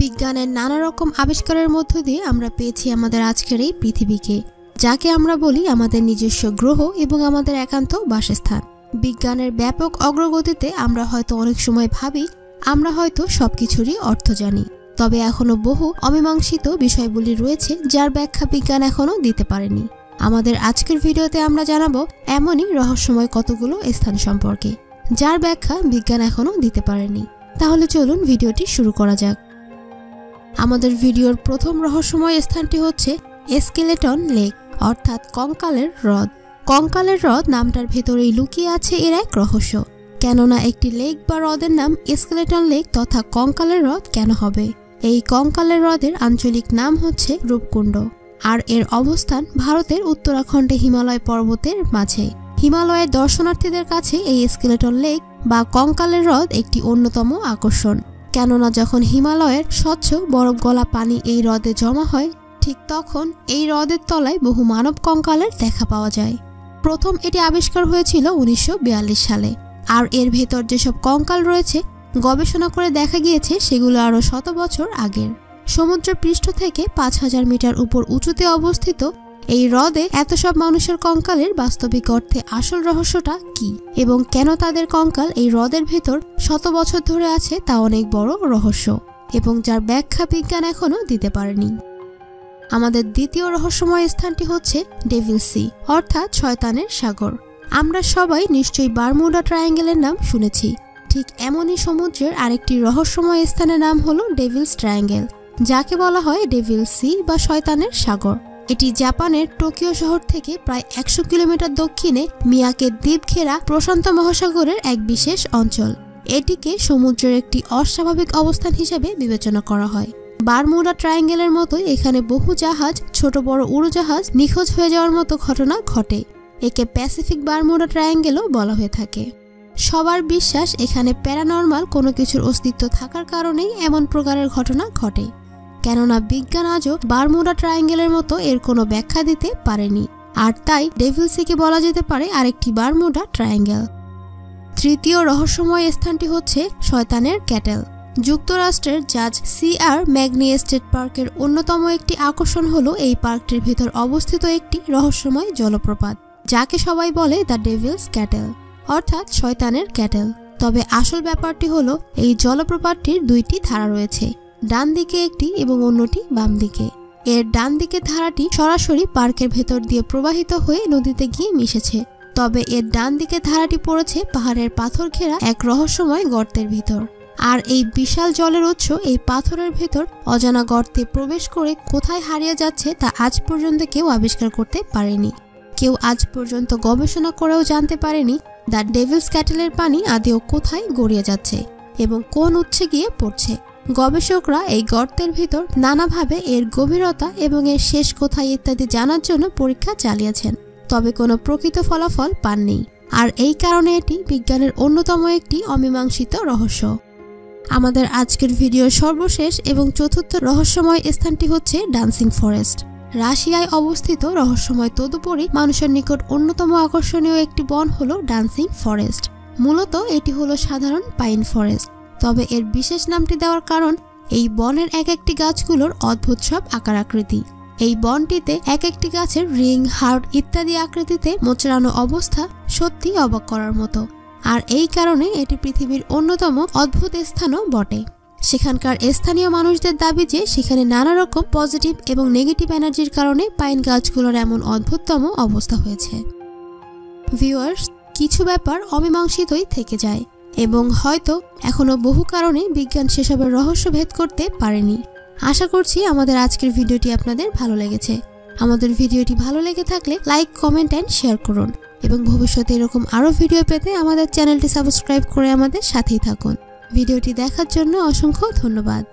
বিজ্ঞানের নানা রকম আবিষ্কারের মধ্য দিয়ে আমরা পেয়েছি আমাদের আজকের এই পৃথিবীকে, যাকে আমরা বলি আমাদের নিজস্ব গ্রহ এবং আমাদের একান্ত বাসস্থান। বিজ্ঞানের ব্যাপক অগ্রগতিতে আমরা হয়তো অনেক সময় ভাবি, আমরা হয়তো সব কিছুরই অর্থ জানি। তবে এখনও বহু অমীমাংসিত বিষয়গুলি রয়েছে যার ব্যাখ্যা বিজ্ঞান এখনও দিতে পারেনি। আমাদের আজকের ভিডিওতে আমরা জানাব এমনই রহস্যময় কতগুলো স্থান সম্পর্কে, যার ব্যাখ্যা বিজ্ঞান এখনও দিতে পারেনি। তাহলে চলুন ভিডিওটি শুরু করা যাক। আমাদের ভিডিওর প্রথম রহস্যময় স্থানটি হচ্ছে এসকেলেটন লেক, অর্থাৎ কঙ্কালের হ্রদ। কঙ্কালের হ্রদ নামটার ভেতরেই লুকিয়ে আছে এর এক রহস্য। কেননা একটি লেক বা হ্রদের নাম এসকেলেটন লেক তথা কঙ্কালের হ্রদ কেন হবে? এই কঙ্কালের হ্রদের আঞ্চলিক নাম হচ্ছে রূপকুণ্ড। আর এর অবস্থান ভারতের উত্তরাখণ্ডে হিমালয় পর্বতের মাঝে। হিমালয়ের দর্শনার্থীদের কাছে এই স্কেলেটন লেক বা কঙ্কালের হ্রদ একটি অন্যতম আকর্ষণ। কেননা যখন হিমালয়ের স্বচ্ছ বরফ গলা পানি এই হ্রদে জমা হয়, ঠিক তখন এই হ্রদের তলায় বহু মানব কঙ্কালের দেখা পাওয়া যায়। প্রথম এটি আবিষ্কার হয়েছিল উনিশশো বিয়াল্লিশ সালে। আর এর ভেতর যেসব কঙ্কাল রয়েছে, গবেষণা করে দেখা গিয়েছে সেগুলো আরও শত বছর আগের। সমুদ্র পৃষ্ঠ থেকে পাঁচ হাজার মিটার উপর উঁচুতে অবস্থিত এই হ্রদে এত সব মানুষের কঙ্কালের বাস্তবিক অর্থে আসল রহস্যটা কি? এবং কেন তাদের কঙ্কাল এই হ্রদের ভেতর শত বছর ধরে আছে তা অনেক বড় রহস্য এবং যার ব্যাখ্যা বিজ্ঞান এখনও দিতে পারেনি। আমাদের দ্বিতীয় রহস্যময় স্থানটি হচ্ছে ডেভিল সি, অর্থাৎ শয়তানের সাগর। আমরা সবাই নিশ্চয়ই বারমুডা ট্রায়াঙ্গেলের নাম শুনেছি। ঠিক এমনই সমুদ্রের আরেকটি রহস্যময় স্থানের নাম হলো ডেভিলস ট্রায়াঙ্গেল, যাকে বলা হয় ডেভিল সি বা শয়তানের সাগর। এটি জাপানের টোকিও শহর থেকে প্রায় একশো কিলোমিটার দক্ষিণে মিয়াকে দ্বীপ ঘেরা প্রশান্ত মহাসাগরের এক বিশেষ অঞ্চল। এটিকে সমুদ্রের একটি অস্বাভাবিক অবস্থান হিসেবে বিবেচনা করা হয়। বারমুডা ট্রায়াঙ্গেলের মতোই এখানে বহু জাহাজ, ছোট বড় উড়োজাহাজ নিখোঁজ হয়ে যাওয়ার মতো ঘটনা ঘটে। একে প্যাসিফিক বারমুডা ট্রায়াঙ্গেলও বলা হয়ে থাকে। সবার বিশ্বাস, এখানে প্যারানর্মাল কোনো কিছুর অস্তিত্ব থাকার কারণেই এমন প্রকারের ঘটনা ঘটে। কেননা বিজ্ঞান আজও বারমুডা ট্রায়াঙ্গেলের মতো এর কোনো ব্যাখ্যা দিতে পারেনি। আর তাই ডেভিলসিকে বলা যেতে পারে আরেকটি বারমুডা ট্রায়াঙ্গেল। তৃতীয় রহস্যময় স্থানটি হচ্ছে শয়তানের ক্যাটেল। যুক্তরাষ্ট্রের জাজ সি আর ম্যাগনি স্টেট পার্কের অন্যতম একটি আকর্ষণ হল এই পার্কটির ভেতর অবস্থিত একটি রহস্যময় জলপ্রপাত, যাকে সবাই বলে দ্য ডেভিলস ক্যাটেল, অর্থাৎ শয়তানের ক্যাটেল। তবে আসল ব্যাপারটি হলো এই জলপ্রপাতটির দুইটি ধারা রয়েছে। ডান দিকে একটি এবং অন্যটি বাম দিকে। এর ডান দিকের ধারাটি সরাসরি পার্কের ভেতর দিয়ে প্রবাহিত হয়ে নদীতে গিয়ে মিশেছে। তবে এর ডান দিকের ধারাটি পড়েছে পাহাড়ের পাথর ঘেরা এক রহস্যময় গর্তের ভিতর। আর এই বিশাল জলের উৎস এই পাথরের ভেতর অজানা গর্তে প্রবেশ করে কোথায় হারিয়ে যাচ্ছে তা আজ পর্যন্ত কেউ আবিষ্কার করতে পারেনি। কেউ আজ পর্যন্ত গবেষণা করেও জানতে পারেনি দ্য ডেভিলস ক্যাটেলের পানি আদেও কোথায় গড়িয়ে যাচ্ছে এবং কোন উৎসে গিয়ে পড়ছে। গবেষকরা এই গর্তের ভিতর নানাভাবে এর গভীরতা এবং এর শেষ কোথায় ইত্যাদি জানার জন্য পরীক্ষা চালিয়েছেন, তবে কোনো প্রকৃত ফলাফল পাননি। আর এই কারণে এটি বিজ্ঞানের অন্যতম একটি অমীমাংসিত রহস্য। আমাদের আজকের ভিডিওর সর্বশেষ এবং চতুর্থ রহস্যময় স্থানটি হচ্ছে ডান্সিং ফরেস্ট। রাশিয়ায় অবস্থিত রহস্যময় তদুপরি মানুষের নিকট অন্যতম আকর্ষণীয় একটি বন হল ডান্সিং ফরেস্ট। মূলত এটি হলো সাধারণ পাইন ফরেস্ট। তবে এর বিশেষ নামটি দেওয়ার কারণ এই বনের এক একটি গাছগুলোর অদ্ভুত সব আকার আকৃতি। এই বনটিতে এক একটি গাছের রিং হার্ট ইত্যাদি আকৃতিতে মোচড়ানো অবস্থা সত্যি অবাক করার মতো। আর এই কারণে এটি পৃথিবীর অন্যতম অদ্ভুত স্থানও বটে। সেখানকার স্থানীয় মানুষদের দাবি যে সেখানে নানা রকম পজিটিভ এবং নেগেটিভ এনার্জির কারণে পাইন গাছগুলোর এমন অদ্ভুততম অবস্থা হয়েছে। ভিউয়ার্স, কিছু ব্যাপার অমীমাংসিতই থেকে যায়। এবং হয়তো এখনও বহু কারণে বিজ্ঞান সেসবের রহস্য ভেদ করতে পারেনি। আশা করছি আমাদের আজকের ভিডিওটি আপনাদের ভালো লেগেছে। আমাদের ভিডিওটি ভালো লেগে থাকলে লাইক, কমেন্ট অ্যান্ড শেয়ার করুন এবং ভবিষ্যতে এরকম আরও ভিডিও পেতে আমাদের চ্যানেলটি সাবস্ক্রাইব করে আমাদের সাথেই থাকুন। ভিডিওটি দেখার জন্য অসংখ্য ধন্যবাদ।